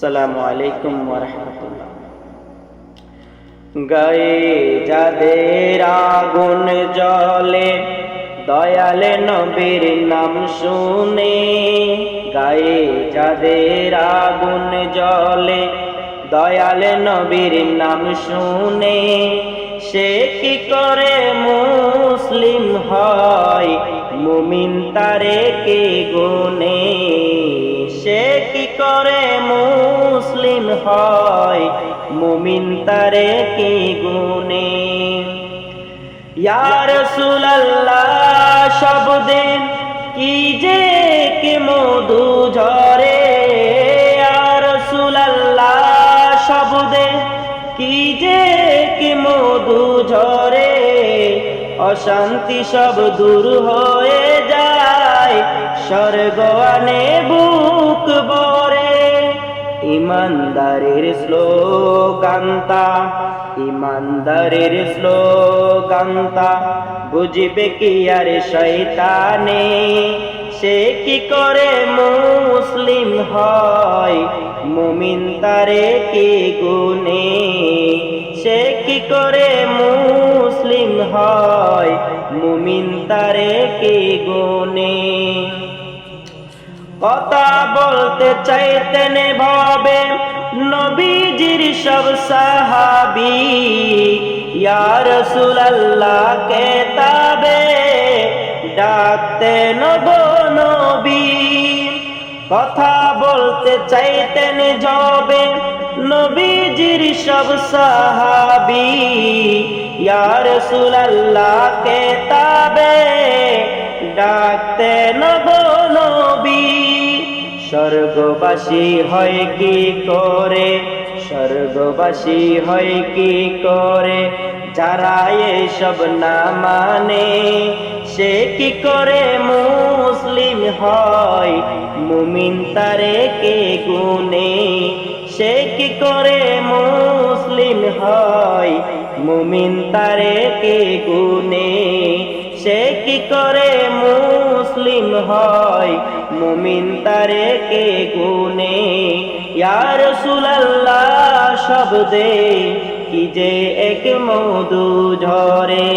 আসসালামু আলাইকুম গায়ে যাদের আগুন জলে দয়ালে নবীর নাম শুনে, গায়ে যাদের আগুন জলে দয়ালে নবীর নাম শুনে, সে কি করে মুসলিম হয়? মুমিন তারে কে গুনে? সে কি করে মুসলিম হয়, মুমিন তারে কি গুনে ইয়ার সুলাল্লাহ সবদিন কি যে কি মধু ঝরে? ইয়ার সুলাল্লাহ সবদিন কি যে কি মধু ঝরে? অশান্তি সব দূর হয়ে যায় বুক বরে ইমানদারের শ্লোকান্তা ইমানদারের শ্লোকান্তা বুঝবে কি আর শৈতানে সে কি করে মুসলিম হয়? মুমিন তারে কি গুনে সে কি করে মুসলিম হয়? মুমিন তারে কি গুনে কথা বলতে চাইতেন ভাবে নবীজির সব সাহাবি। ইয়ার সুলাল্লাহ কে তাবে ডাকতে গো নবী। কথা বলতে চাইতেন জবে নবীজির সব সাহাবি। ইয়ার সুলাল্লাহ কে তাবে ডাকতে গো নবী। স্বর্গবাসী হয় কি করে? স্বর্গবাসী হয় কি করে? যারা সব না মানে সে কি করে মুসলিম হয়? মুমিন তারে কে গুনে? সে কি করে মুসলিম হয়? মুমিন তারে কে গুনে? সে কি করে মুসলিম হয়? মুমিন তারে কে গুনে? ইয়ার সুলাল্লাহ শব্দে কি যে এক মধু ঝরে।